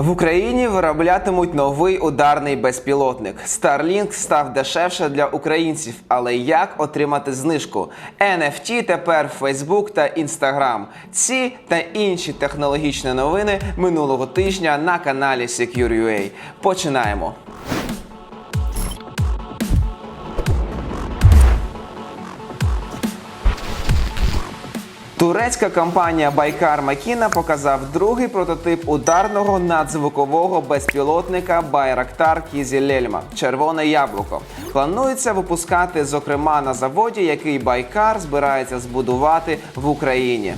В Україні вироблятимуть новий ударний безпілотник. Starlink став дешевше для українців, але як отримати знижку? NFT тепер Facebook та Instagram. Ці та інші технологічні новини минулого тижня на каналі Secure.ua. Починаємо. Турецька компанія Байкар Макіна показав другий прототип ударного надзвукового безпілотника Байрактар Кізілельма Червоне яблуко. Планується випускати, зокрема, на заводі, який Байкар збирається збудувати в Україні.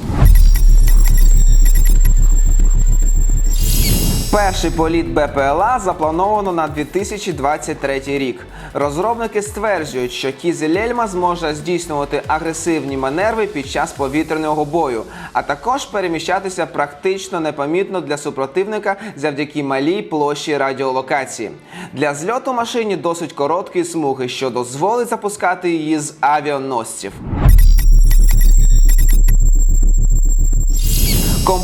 Перший політ БПЛА заплановано на 2023 рік. Розробники стверджують, що Кізелельма зможе здійснювати агресивні манерви під час повітряного бою, а також переміщатися практично непомітно для супротивника завдяки малій площі радіолокації. Для зльоту машині досить короткі смуги, що дозволить запускати її з авіаносців.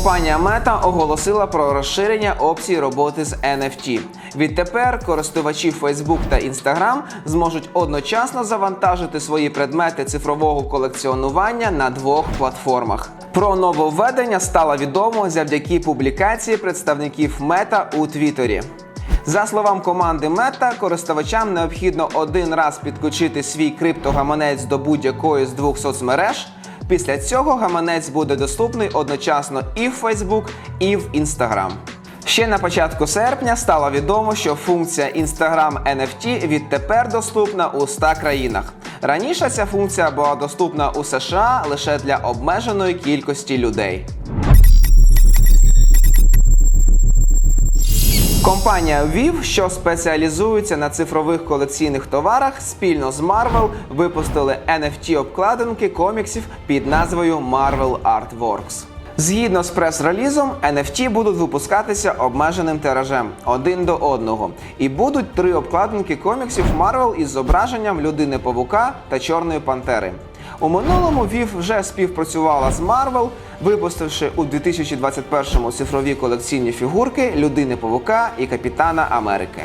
Компанія Meta оголосила про розширення опцій роботи з NFT. Відтепер користувачі Facebook та Instagram зможуть одночасно завантажити свої предмети цифрового колекціонування на двох платформах. Про нововведення стало відомо завдяки публікації представників Meta у Твіттері. За словам команди Meta, користувачам необхідно один раз підключити свій криптогаманець до будь-якої з двох соцмереж. Після цього гаманець буде доступний одночасно і в Facebook, і в Instagram. Ще на початку серпня стало відомо, що функція Instagram NFT відтепер доступна у 100 країнах. Раніше ця функція була доступна у США лише для обмеженої кількості людей. Компанія Viv, що спеціалізується на цифрових колекційних товарах, спільно з Marvel випустили NFT-обкладинки коміксів під назвою Marvel Artworks. Згідно з прес-релізом, NFT будуть випускатися обмеженим тиражем один до одного. І будуть три обкладинки коміксів Marvel із зображенням людини Павука та Чорної Пантери. У минулому Вів вже співпрацювала з Марвел, випустивши у 2021-му цифрові колекційні фігурки людини Павука і Капітана Америки.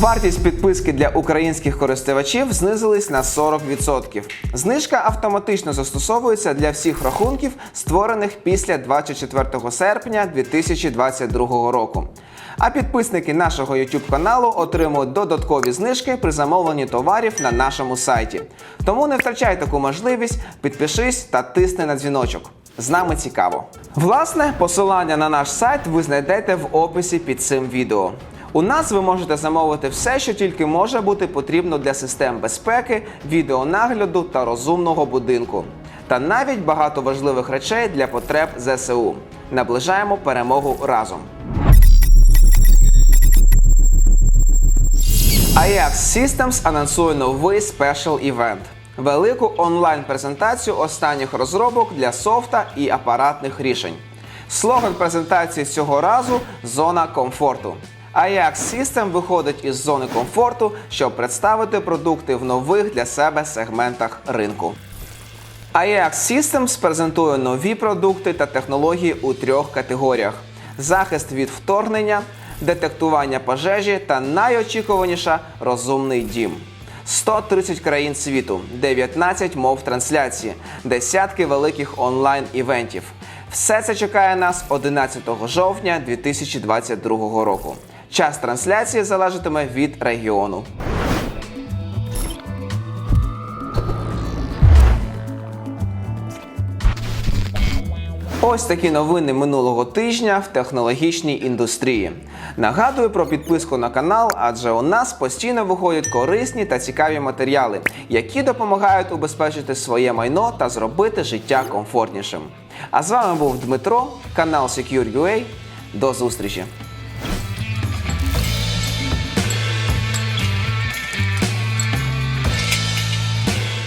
Вартість підписки для українських користувачів знизилась на 40%. Знижка автоматично застосовується для всіх рахунків, створених після 24 серпня 2022 року. А підписники нашого YouTube каналу отримують додаткові знижки при замовленні товарів на нашому сайті. Тому не втрачай таку можливість, підпишись та тисни на дзвіночок. З нами цікаво. Власне, посилання на наш сайт ви знайдете в описі під цим відео. У нас ви можете замовити все, що тільки може бути потрібно для систем безпеки, відеонагляду та розумного будинку. Та навіть багато важливих речей для потреб ЗСУ. Наближаємо перемогу разом. Ajax Systems анонсує новий спешл івент. Велику онлайн-презентацію останніх розробок для софта і апаратних рішень. Слоган презентації цього разу зона комфорту. Ajax System виходить із зони комфорту, щоб представити продукти в нових для себе сегментах ринку. Ajax Systems презентує нові продукти та технології у трьох категоріях: захист від вторгнення, детектування пожежі та найочікуваніша розумний дім. 130 країн світу, 19 мов трансляції, десятки великих онлайн-івентів. Все це чекає нас 11 жовтня 2022 року. Час трансляції залежатиме від регіону. Ось такі новини минулого тижня в технологічній індустрії. Нагадую про підписку на канал, адже у нас постійно виходять корисні та цікаві матеріали, які допомагають убезпечити своє майно та зробити життя комфортнішим. А з вами був Дмитро, канал Secure.ua. До зустрічі!